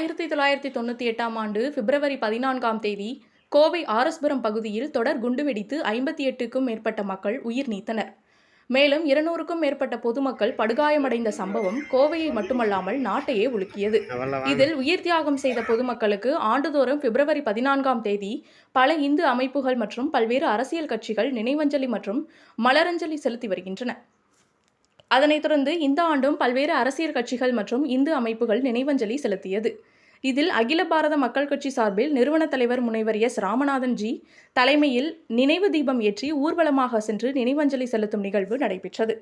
ஆயிரத்தி தொள்ளாயிரத்தி தொண்ணூற்றி எட்டாம் ஆண்டு பிப்ரவரி பதினான்காம் தேதி கோவை ஆரஸ்புரம் பகுதியில் தொடர் குண்டுவெடித்து ஐம்பத்தி எட்டுக்கும் மேற்பட்ட மக்கள் உயிர் நீத்தனர். மேலும் இருநூறுக்கும் மேற்பட்ட பொதுமக்கள் படுகாயமடைந்த சம்பவம் கோவையை மட்டுமல்லாமல் நாட்டையே உலுக்கியது. இதில் உயிர் தியாகம் செய்த பொதுமக்களுக்கு ஆண்டுதோறும் பிப்ரவரி பதினான்காம் தேதி பல இந்து அமைப்புகள் மற்றும் பல்வேறு அரசியல் கட்சிகள் நினைவஞ்சலி மற்றும் மலரஞ்சலி செலுத்தி வருகின்றன. அதனைத் தொடர்ந்து இந்த ஆண்டும் பல்வேறு அரசியல் கட்சிகள் மற்றும் இந்து அமைப்புகள் நினைவஞ்சலி செலுத்தியது. இதில் அகில பாரத மக்கள் கட்சி சார்பில் நிறுவன தலைவர் முனைவர் எஸ். ராமநாதன் ஜி தலைமையில் நினைவு தீபம் ஏற்றி ஊர்வலமாக சென்று நினைவஞ்சலி செலுத்தும் நிகழ்வு நடைபெற்றது.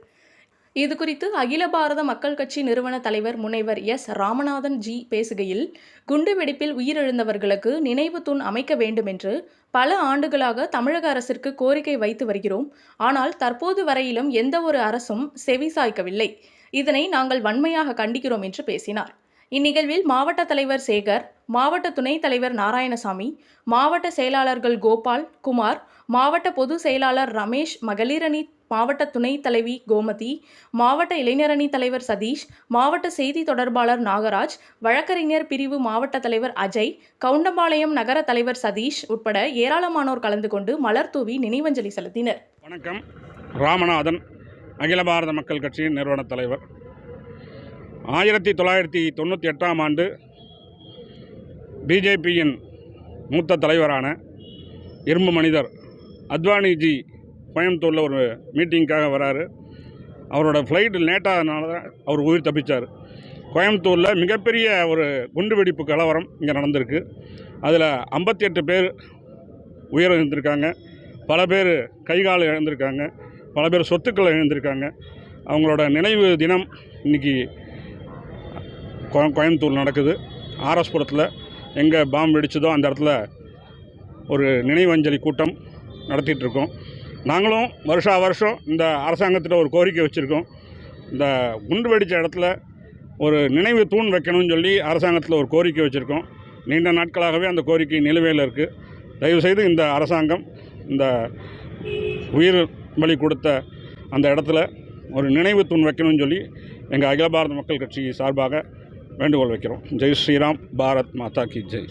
இதுகுறித்து அகில பாரத மக்கள் கட்சி நிறுவன தலைவர் முனைவர் எஸ். ராமநாதன் ஜி பேசுகையில் குண்டுவெடிப்பில் உயிரிழந்தவர்களுக்கு நினைவு தூண் அமைக்க வேண்டும் என்று பல ஆண்டுகளாக தமிழக அரசிற்கு கோரிக்கை வைத்து வருகிறோம். ஆனால் தற்போது வரையிலும் எந்த ஒரு அரசும் செவிசாய்க்கவில்லை இதனை நாங்கள் வன்மையாக கண்டிக்கிறோம் என்று பேசினார். இந்நிகழ்வில் மாவட்ட தலைவர் சேகர் மாவட்ட துணைத் தலைவர் நாராயணசாமி மாவட்ட செயலாளர்கள் கோபால் குமார் மாவட்ட பொது செயலாளர் ரமேஷ் மகளிரணி மாவட்ட துணைத் தலைவி கோமதி மாவட்ட இளைஞரணி தலைவர் சதீஷ் மாவட்ட செய்தி தொடர்பாளர் நாகராஜ் வழக்கறிஞர் பிரிவு மாவட்ட தலைவர் அஜய் கவுண்டம்பாளையம் நகர தலைவர் சதீஷ் உட்பட ஏராளமானோர் கலந்து கொண்டு மலர் தூவி நினைவஞ்சலி செலுத்தினர். வணக்கம். ராமநாதன் அகில பாரத மக்கள் கட்சியின் நிறுவன தலைவர். ஆயிரத்தி தொள்ளாயிரத்தி தொண்ணூற்றி எட்டாம் ஆண்டு பிஜேபியின் மூத்த தலைவரான இரும்பு மனிதர் அத்வானிஜி கோயம்புத்தூரில் ஒரு மீட்டிங்க்காக வராரு. அவரோட ஃப்ளைட் லேட்டாகனால தான் அவர் உயிர் தப்பித்தார் கோயம்புத்தூரில் மிகப்பெரிய ஒரு குண்டுவெடிப்பு கலவரம் இங்கே நடந்திருக்கு. அதில் ஐம்பத்தி எட்டு பேர் உயிர் இழந்திருக்காங்க பல பேர் கைகால் இழந்திருக்காங்க. பல பேர் சொத்துக்களை இழந்திருக்காங்க. அவங்களோட நினைவு தினம் இன்னைக்கு கோ- கோயம்புத்தூர் நடக்குது. ஆர்எஸ்புரத்தில் எங்கே பாம்பு வெடிச்சதோ அந்த இடத்துல ஒரு நினைவஞ்சலி கூட்டம் நடத்திட்டுருக்கோம் இருக்கோம். நாங்களும் வருஷா வருஷம் இந்த அரசாங்கத்தில் ஒரு கோரிக்கை வச்சுருக்கோம். இந்த குண்டு வெடித்த இடத்துல ஒரு நினைவு தூண் வைக்கணும்னு சொல்லி அரசாங்கத்தில் ஒரு கோரிக்கை வச்சுருக்கோம். நீண்ட நாட்களாகவே அந்த கோரிக்கை நிலுவையில் இருக்குது தயவுசெய்து இந்த அரசாங்கம் இந்த உயிர் பலி கொடுத்த அந்த இடத்துல ஒரு நினைவு தூண் வைக்கணும்னு சொல்லி எங்கள் அகில பாரத மக்கள் கட்சி சார்பாக வேண்டுகோள் வைக்கிறோம். ஜெய் ஸ்ரீராம் பாரத் மாதா கி ஜெய்.